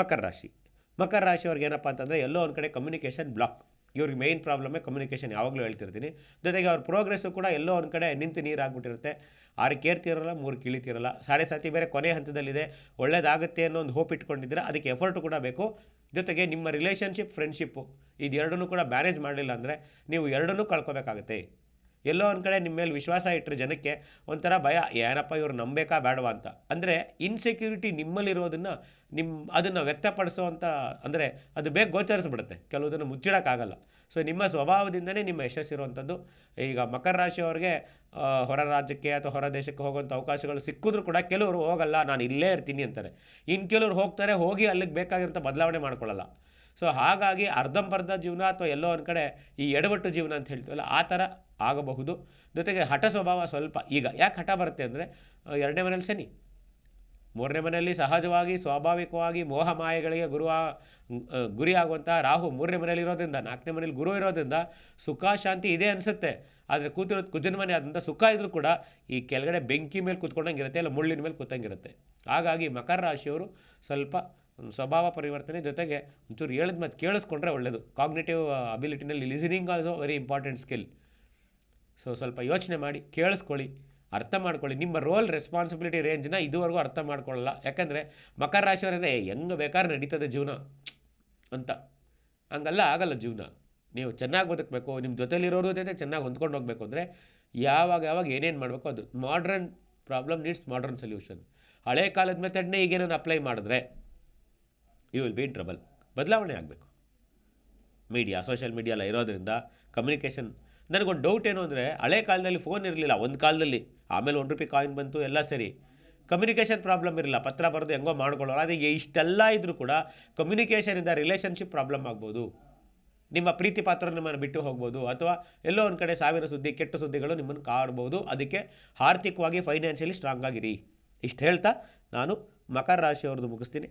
ಮಕರ ರಾಶಿ. ಮಕರ ರಾಶಿಯವ್ರಿಗೆ ಏನಪ್ಪ ಅಂತಂದರೆ ಎಲ್ಲೋ ಒಂದು ಕಡೆ ಕಮ್ಯುನಿಕೇಷನ್ ಬ್ಲಾಕ್ ಇವ್ರಿಗೆ ಮೇಯ್ನ್ ಪ್ರಾಬ್ಲಮ್ಮೇ ಕಮ್ಯುನಿಕೇಷನ್ ಯಾವಾಗಲೂ ಹೇಳ್ತಿರ್ತೀನಿ. ಜೊತೆಗೆ ಅವ್ರ ಪ್ರೋಗ್ರೆಸ್ಸು ಕೂಡ ಎಲ್ಲೋ ಒಂದು ಕಡೆ ನಿಂತು ನೀರಾಗ್ಬಿಟ್ಟಿರುತ್ತೆ ಆರು ಕೇರ್ತಿರಲ್ಲ, ಮೂರು ಕಿಳಿತಿರಲ್ಲ. ಸಾಡೆ ಸಾತಿ ಬೇರೆ ಕೊನೆ ಹಂತದಲ್ಲಿದೆ. ಒಳ್ಳೇದಾಗುತ್ತೆ ಅನ್ನೋ ಒಂದು ಹೋಪ್ ಇಟ್ಕೊಂಡಿದ್ರೆ ಅದಕ್ಕೆ ಎಫರ್ಟ್ ಕೂಡ ಬೇಕು. ಜೊತೆಗೆ ನಿಮ್ಮ ರಿಲೇಷನ್ಶಿಪ್ ಫ್ರೆಂಡ್ಶಿಪ್ಪು ಇದೆರಡನ್ನೂ ಕೂಡ ಮ್ಯಾನೇಜ್ ಮಾಡಲಿಲ್ಲ ಅಂದರೆ ನೀವು ಎರಡನ್ನೂ ಕಳ್ಕೊಬೇಕಾಗತ್ತೆ. ಎಲ್ಲೋ ಒಂದು ಕಡೆ ನಿಮ್ಮ ಮೇಲೆ ವಿಶ್ವಾಸ ಇಟ್ಟರೆ ಜನಕ್ಕೆ ಒಂಥರ ಭಯ, ಏನಪ್ಪ ಇವ್ರು ನಂಬೇಕಾ ಬೇಡವಾ ಅಂತ. ಅಂದರೆ ಇನ್ಸೆಕ್ಯೂರಿಟಿ ನಿಮ್ಮಲ್ಲಿರೋದನ್ನು ನಿಮ್ಮ ಅದನ್ನು ವ್ಯಕ್ತಪಡಿಸೋವಂಥ ಅಂದರೆ ಅದು ಬೇಗ ಗೋಚರಿಸ್ಬಿಡುತ್ತೆ. ಕೆಲವುದನ್ನು ಮುಚ್ಚಿಡೋಕ್ಕಾಗಲ್ಲ. ಸೊ ನಿಮ್ಮ ಸ್ವಭಾವದಿಂದನೇ ನಿಮ್ಮ ಯಶಸ್ಸಿರುವಂಥದ್ದು. ಈಗ ಮಕರ ರಾಶಿಯವ್ರಿಗೆ ಹೊರ ರಾಜ್ಯಕ್ಕೆ ಅಥವಾ ಹೊರ ದೇಶಕ್ಕೆ ಹೋಗುವಂಥ ಅವಕಾಶಗಳು ಸಿಕ್ಕಿದ್ರು ಕೂಡ ಕೆಲವರು ಹೋಗಲ್ಲ, ನಾನು ಇಲ್ಲೇ ಇರ್ತೀನಿ ಅಂತಾರೆ. ಇನ್ನು ಕೆಲವರು ಹೋಗ್ತಾರೆ, ಹೋಗಿ ಅಲ್ಲಿಗೆ ಬೇಕಾಗಿರೋಂಥ ಬದಲಾವಣೆ ಮಾಡ್ಕೊಳ್ಳಲ್ಲ. ಸೊ ಹಾಗಾಗಿ ಅರ್ಧಂಬರ್ಧ ಜೀವನ ಅಥವಾ ಎಲ್ಲೋ ಒಂದು ಕಡೆ ಈ ಎಡವಟ್ಟು ಜೀವನ ಅಂತ ಹೇಳ್ತೀವಲ್ಲ ಆ ಥರ ಆಗಬಹುದು. ಜೊತೆಗೆ ಹಠ ಸ್ವಭಾವ ಸ್ವಲ್ಪ ಈಗ, ಯಾಕೆ ಹಠ ಬರುತ್ತೆ ಅಂದರೆ ಎರಡನೇ ಮನೇಲಿ ಶನಿ. ಮೂರನೇ ಮನೆಯಲ್ಲಿ ಸಹಜವಾಗಿ, ಸ್ವಾಭಾವಿಕವಾಗಿ ಮೋಹ ಮಾಯೆಗಳಿಗೆ ಗುರುವ ಗುರಿ ಆಗುವಂಥ ರಾಹು ಮೂರನೇ ಮನೇಲಿ ಇರೋದ್ರಿಂದ, ನಾಲ್ಕನೇ ಮನೇಲಿ ಗುರು ಇರೋದ್ರಿಂದ ಸುಖ, ಶಾಂತಿ ಇದೆ ಅನಿಸುತ್ತೆ. ಆದರೆ ಕೂತಿರೋದು ಕುಜನ ಮನೆ ಆದಂಥ ಸುಖ ಇದ್ದರೂ ಕೂಡ ಈ ಕೆಳಗಡೆ ಬೆಂಕಿ ಮೇಲೆ ಕೂತ್ಕೊಂಡಂಗೆ ಇರುತ್ತೆ, ಇಲ್ಲ ಮುಳ್ಳಿನ ಮೇಲೆ ಕೂತಂಗಿರುತ್ತೆ ಹಾಗಾಗಿ ಮಕರ ರಾಶಿಯವರು ಸ್ವಲ್ಪ ಒಂದು ಸ್ವಭಾವ ಪರಿವರ್ತನೆ ಜೊತೆಗೆ ಒಂಚೂರು ಹೇಳಿದ ಮತ್ತು ಕೇಳಿಸ್ಕೊಂಡ್ರೆ ಒಳ್ಳೆಯದು cognitive ಅಬಿಲಿಟಿನಲ್ಲಿ listening also very important skill so ಸ್ವಲ್ಪ ಯೋಚನೆ ಮಾಡಿ, ಕೇಳಿಸ್ಕೊಳ್ಳಿ, ಅರ್ಥ ಮಾಡ್ಕೊಳ್ಳಿ. ನಿಮ್ಮ ರೋಲ್ ರೆಸ್ಪಾನ್ಸಿಬಿಲಿಟಿ ರೇಂಜ್ನ ಇದುವರೆಗೂ ಅರ್ಥ ಮಾಡ್ಕೊಳ್ಳಲ್ಲ. ಯಾಕಂದರೆ ಮಕರ ರಾಶಿಯವರಿಂದ ಹೆಂಗೆ ಬೇಕಾದ್ರೆ ನಡೀತದೆ ಜೀವನ ಅಂತ. ಹಂಗಲ್ಲ, ಆಗಲ್ಲ ಜೀವನ. ನೀವು ಚೆನ್ನಾಗಿ ಬದುಕಬೇಕು ನಿಮ್ಮ ಜೊತೆಲಿರೋರು ಜೊತೆ ಚೆನ್ನಾಗಿ ಹೊಂದ್ಕೊಂಡು ಹೋಗಬೇಕು ಅಂದರೆ ಯಾವಾಗ ಯಾವಾಗ ಏನೇನು ಮಾಡಬೇಕು ಅದು. Modern problem needs modern solution ಹಳೆ ಕಾಲದ ಮೆಥಡ್ನೇ ಈಗೇನಾದ್ರು ಅಪ್ಲೈ ಮಾಡಿದ್ರೆ you will be in trouble ಬದಲಾವಣೆ ಆಗಬೇಕು. ಮೀಡಿಯಾ ಸೋಷಿಯಲ್ ಮೀಡಿಯಾ ಎಲ್ಲ ಇರೋದ್ರಿಂದ ಕಮ್ಯುನಿಕೇಷನ್ ನನಗೊಂದು ಡೌಟ್ ಏನು ಅಂದರೆ ಹಳೆ ಕಾಲದಲ್ಲಿ ಫೋನ್ ಇರಲಿಲ್ಲ, ಒಂದು ಕಾಲದಲ್ಲಿ. ಆಮೇಲೆ ಒಂದು ರೂಪಾಯಿ ಕಾಯಿನ್ ಬಂತು, ಎಲ್ಲ ಸರಿ. ಕಮ್ಯುನಿಕೇಷನ್ ಪ್ರಾಬ್ಲಮ್ ಇರಲಿಲ್ಲ, ಪತ್ರ ಬರೆದು ಹೆಂಗೋ ಮಾಡ್ಕೊಳ್ಳೋರು. ಅದಕ್ಕೆ ಇಷ್ಟೆಲ್ಲ ಇದ್ದರೂ ಕೂಡ ಕಮ್ಯುನಿಕೇಷನಿಂದ ರಿಲೇಷನ್ಶಿಪ್ ಪ್ರಾಬ್ಲಮ್ ಆಗ್ಬೋದು. ನಿಮ್ಮ ಪ್ರೀತಿ ಪಾತ್ರ ನಿಮ್ಮನ್ನು ಬಿಟ್ಟು ಹೋಗ್ಬೋದು, ಅಥವಾ ಎಲ್ಲೋ ಒಂದು ಕಡೆ ಸಾವಿರ ಸುದ್ದಿ, ಕೆಟ್ಟ ಸುದ್ದಿಗಳು ನಿಮ್ಮನ್ನು ಕಾಡ್ಬೋದು. ಅದಕ್ಕೆ ಆರ್ಥಿಕವಾಗಿ ಫೈನಾನ್ಷಿಯಲಿ ಸ್ಟ್ರಾಂಗ್ ಆಗಿರಿ. ಇಷ್ಟು ಹೇಳ್ತಾ ನಾನು ಮಕರ ರಾಶಿಯವ್ರದ್ದು ಮುಗಿಸ್ತೀನಿ.